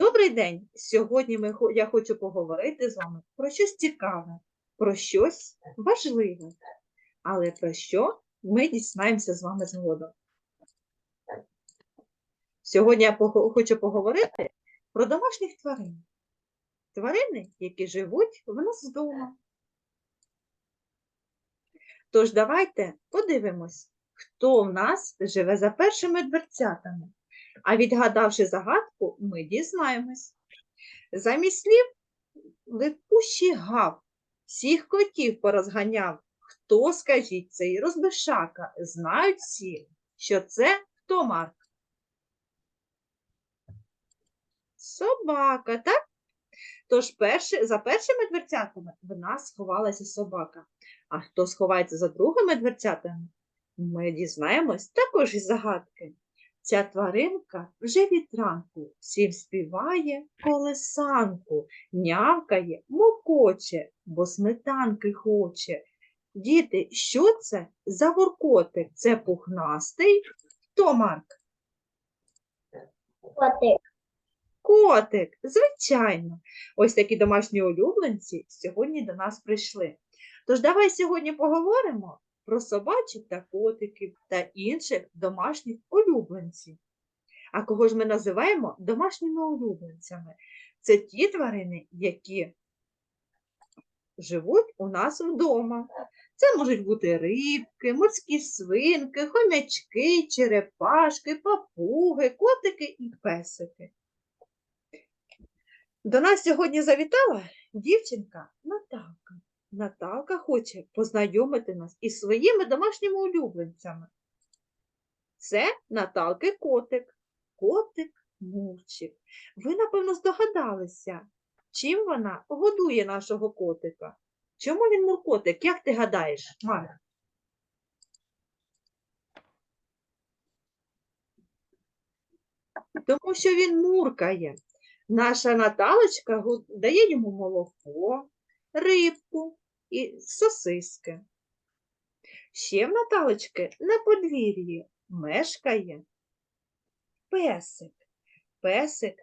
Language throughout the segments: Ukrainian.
Добрий день! Сьогодні ми, я хочу поговорити з вами про щось цікаве, про щось важливе. Але про що ми дізнаємося з вами згодом. Сьогодні я хочу поговорити про домашніх тварин. Тварини, які живуть в нас вдома. Тож давайте подивимось, хто в нас живе за першими дверцятами. А відгадавши загадку, ми дізнаємось. Замість слів липущий гав, всіх котів порозганяв. Хто, скажіть, цей розбишака? Знають всі, що це хто Марк? Собака, так? Тож перши, за першими дверцятами в нас сховалася собака. А хто сховається за другими дверцятами, ми дізнаємось також із загадки. Ця тваринка вже від ранку всім співає колесанку, нявкає, мокоче, бо сметанки хоче. Діти, що це за воркотик? Це пухнастий? Хто, Марк? Котик. Котик, звичайно. Ось такі домашні улюбленці сьогодні до нас прийшли. Тож давай сьогодні поговоримо про собачок та котиків та інших домашніх улюбленців. А кого ж ми називаємо домашніми улюбленцями? Це ті тварини, які живуть у нас вдома. Це можуть бути рибки, морські свинки, хомячки, черепашки, папуги, котики і песики. До нас сьогодні завітала дівчинка Наталка. Наталка хоче познайомити нас із своїми домашніми улюбленцями. Це Наталки котик. Котик Мурчик. Ви, напевно, здогадалися, чим вона годує нашого котика. Чому він муркотик? Як ти гадаєш, Марк? Тому що він муркає. Наша Наталочка дає йому молоко, рибку і сосиски. Ще в Наталочки на подвір'ї мешкає песик. Песик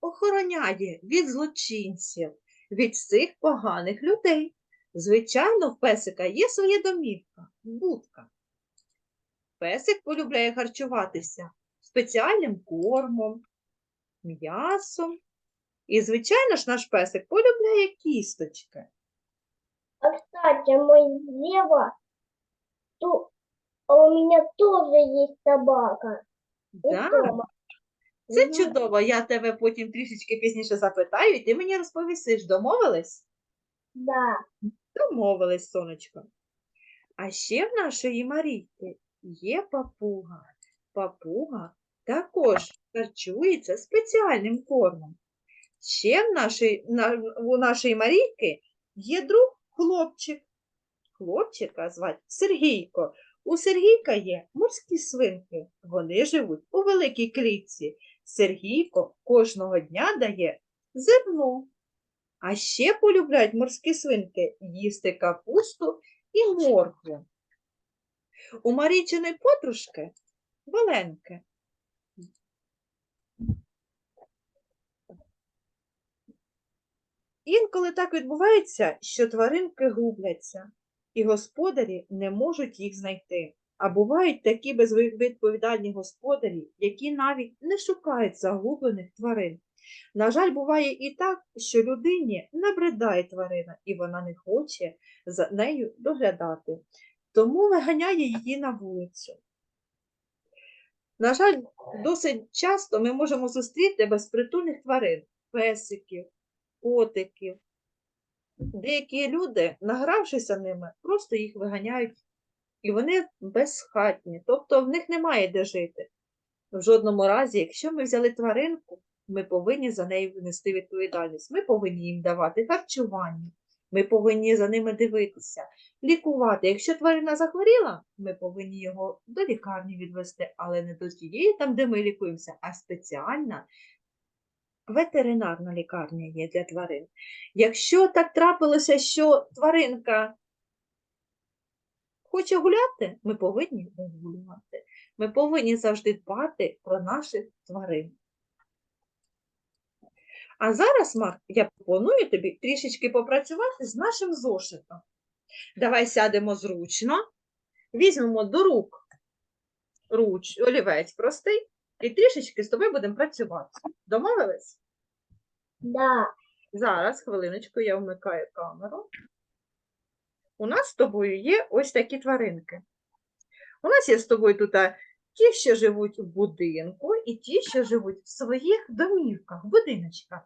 охороняє від злочинців, від цих поганих людей. Звичайно, в песика є своя домівка, будка. Песик полюбляє харчуватися спеціальним кормом, м'ясом. І, звичайно ж, наш песик полюбляє кісточки. А кстати, мой Ева, то, а у меня тоже есть собака. Да, дома. це Мгм. чудово. Я тебе потім трішечки пізніше запитаю, і ти мені розповісиш, домовились? Да. Домовились, сонечко. А ще в нашої Марійки є папуга. Папуга також харчується спеціальним кормом. Ще в нашої, на, у нашої Марійки є друг хлопчик. Хлопчика звати Сергійко. У Сергійка є морські свинки. Вони живуть у великій клітці. Сергійко кожного дня дає зерно. А ще полюбляють морські свинки їсти капусту і моркву. У Марійчиної подружки Валенки. Інколи так відбувається, що тваринки губляться, і господарі не можуть їх знайти. А бувають такі безвідповідальні господарі, які навіть не шукають загублених тварин. На жаль, буває і так, що людині набридає тварина, і вона не хоче за нею доглядати, тому виганяє її на вулицю. На жаль, досить часто ми можемо зустріти безпритульних тварин, песиків, котиків. Деякі люди, награвшися ними, просто їх виганяють, і вони безхатні, тобто в них немає де жити. В жодному разі, якщо ми взяли тваринку, ми повинні за нею нести відповідальність. Ми повинні їм давати харчування, ми повинні за ними дивитися, лікувати. Якщо тварина захворіла, ми повинні його до лікарні відвести, але не до тієї, там, де ми лікуємося, а спеціальна ветеринарна лікарня є для тварин. Якщо так трапилося, що тваринка хоче гуляти, ми повинні вигулювати. Ми повинні завжди дбати про наших тварин. А зараз, Марк, я пропоную тобі трішечки попрацювати з нашим зошитом. Давай сядемо зручно, візьмемо до рук руч, олівець простий, і трішечки з тобою будемо працювати. Домовились? Да. Зараз, хвилиночку, я вмикаю камеру. У нас з тобою є ось такі тваринки. У нас є з тобою тут ті, що живуть в будинку, і ті, що живуть в своїх домівках, будиночках.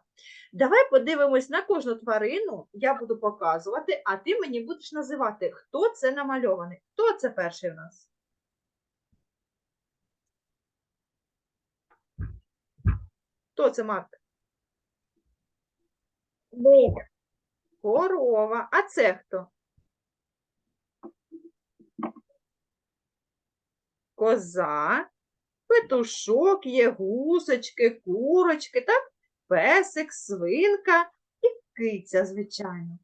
Давай подивимось на кожну тварину, я буду показувати, а ти мені будеш називати, хто це намальований. Хто це перший у нас? Хто це, Марк? Бык. Корова. А це хто? Коза, петушок, є гусочки, курочки, так? Песик, свинка і киця, звичайно.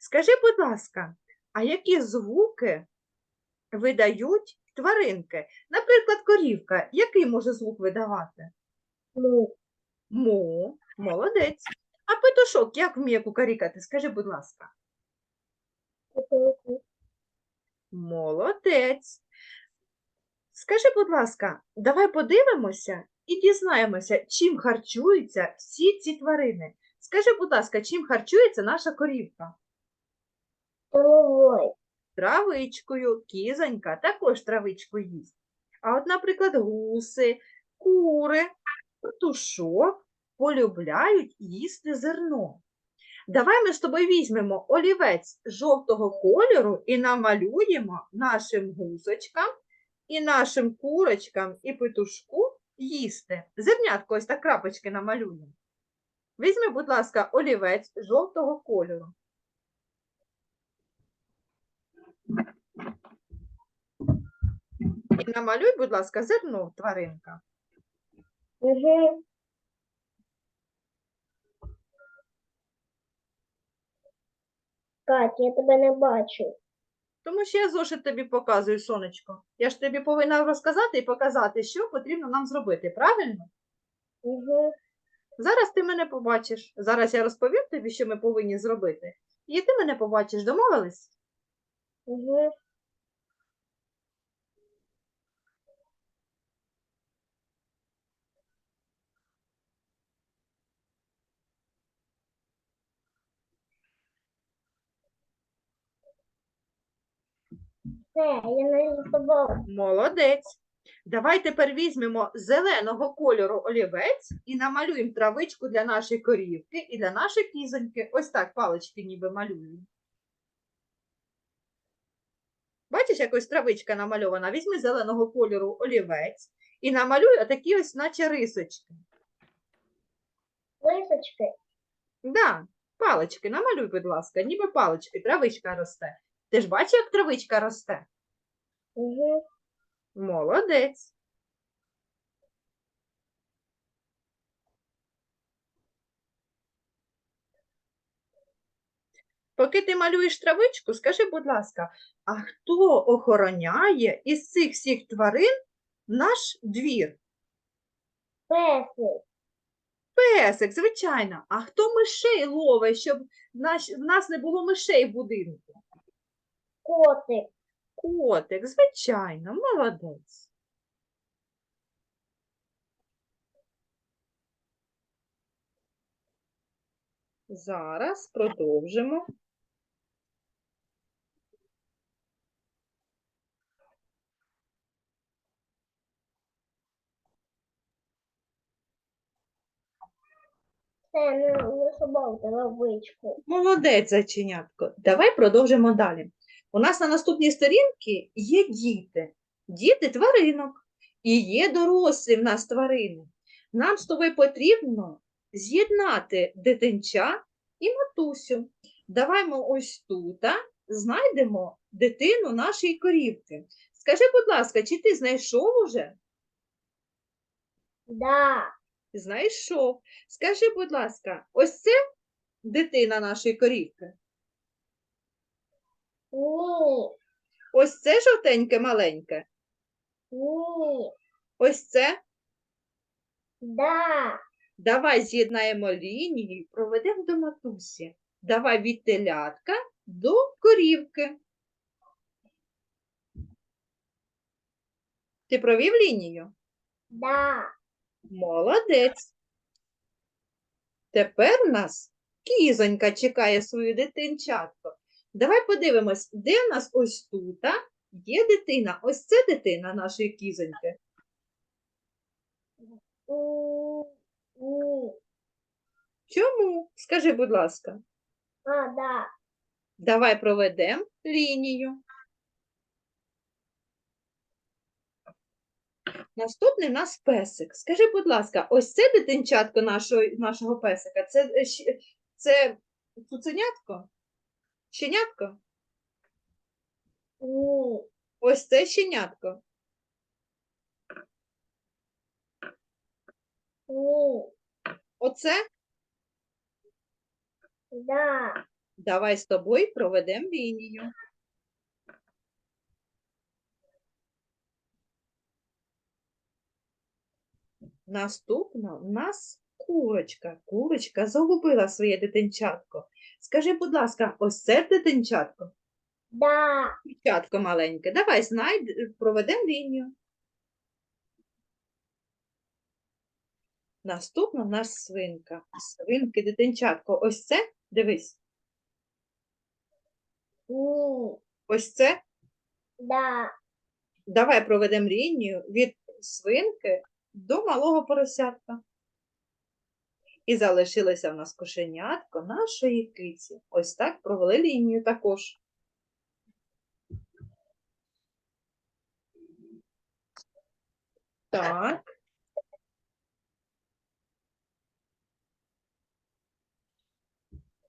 Скажи, будь ласка, а які звуки видають тваринки? Наприклад, корівка, який може звук видавати? Ну, Му, молодець. А петушок як вміє кукарікати? Скажи, будь ласка. Молодець. Скажи, будь ласка, давай подивимося і дізнаємося, чим харчуються всі ці тварини. Скажи, будь ласка, чим харчується наша корівка? головой. Травичкою, кізонька також травичку їсть. А от, наприклад, гуси, кури, петушок полюбляють їсти зерно. Давай ми з тобою візьмемо олівець жовтого кольору і намалюємо нашим гусочкам і нашим курочкам і петушку їсти. Зернятко ось так крапочки намалюємо. Візьми, будь ласка, олівець жовтого кольору. І намалюй, будь ласка, зерно тваринка. Угу. Катя, я тебе не бачу. Тому що я зошит тобі показую, сонечко. Я ж тобі повинна розказати і показати, що потрібно нам зробити, правильно? Угу. Зараз ти мене побачиш. Зараз я розповім тобі, що ми повинні зробити. І ти мене побачиш, домовились? Угу. Все, я нарисувала. Молодець. Давай тепер візьмемо зеленого кольору олівець і намалюємо травичку для нашої корівки і для нашої кізоньки. Ось так палички ніби малюємо. Бачиш, як ось травичка намальована? Візьми зеленого кольору олівець і намалюй отакі ось, наче рисочки. Лисочки. Да, палички, намалюй, будь ласка, ніби палички, травичка росте. Ти ж бачиш, як травичка росте? Угу. Молодець. Поки ти малюєш травичку, скажи, будь ласка, а хто охороняє із цих всіх тварин наш двір? Песик. Песик, звичайно. А хто мишей ловить, щоб в нас не було мишей в будинку? Котик. Котик, звичайно, молодець. Зараз продовжимо. Все, не нарисував травичку. Молодець, зайченятко. Давай продовжимо далі. У нас на наступній сторінці є діти, діти тваринок, і є дорослі в нас тварини. Нам з тобою потрібно з'єднати дитинча і матусю. Давай ми ось тут а, знайдемо дитину нашої корівки. Скажи, будь ласка, чи ти знайшов уже? Да. Знайшов. Скажи, будь ласка, ось це дитина нашої корівки? Ні. Ось це жовтеньке маленьке. Ні. Ось це. Да. Давай з'єднаємо лінії і проведемо до матусі. Давай від телятка до корівки. Ти провів лінію? Да. Молодець. Тепер нас кізонька чекає свою дитинчатко. Давай подивимось, де в нас ось тут є дитина. Ось це дитина нашої кізоньки. Чому? Скажи, будь ласка. А, да. Давай проведемо лінію. Наступний у нас песик. Скажи, будь ласка, ось це дитинчатко нашого, нашого песика. Це, е, це цуценятко? Щенятко? Ні. Ось це щенятко. Ні. Оце Да. давай з тобою проведемо лінію. Наступна у нас курочка. Курочка загубила своє дитинчатко. Скажи, будь ласка, ось це дитинчатко? Да. Дівчатко маленьке, давай знайд, проведемо лінію. Наступна в нас свинка. Свинки, дитинчатко. Ось це, дивись, Ні. ось це. Да. Давай проведемо лінію від свинки до малого поросятка. І залишилося в нас кошенятко нашої киці. Ось так провели лінію також. Так.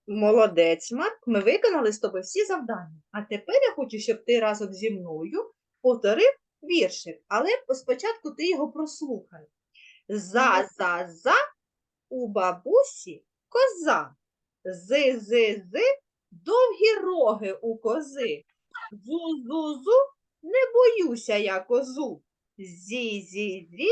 Молодець, Марк. Ми виконали з тобою всі завдання. А тепер я хочу, щоб ти разом зі мною повторив віршик, але спочатку ти його прослухай. За, за, за у бабусі коза. Зи, зи, зи, довгі роги у кози. Зу, зу, зу, не боюся я козу. Зі, зі, зі,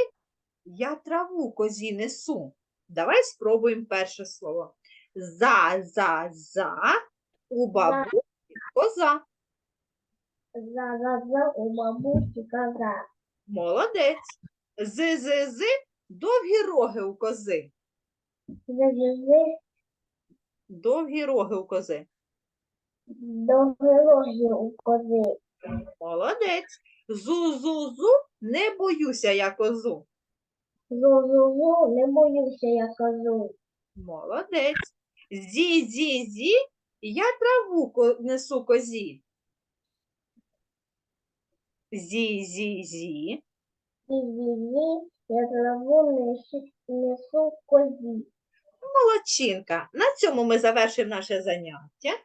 я траву козі несу. Давай спробуємо перше слово. За, за, за, у бабусі коза. За, за, за у бабусі коза. Молодець. Зи, зи, зи, довгі роги у кози. Довгі роги у кози. довгі роги у кози. Молодець. Зу, зу, зу, не боюся я козу. Зу, зу, зу, не боюся я козу. Молодець. Зі, зі, зі, я траву несу козі. Зі, зі, зі. Зі-зі-зі, я траву несу, несу козі. Молодчинка. На цьому ми завершимо наше заняття.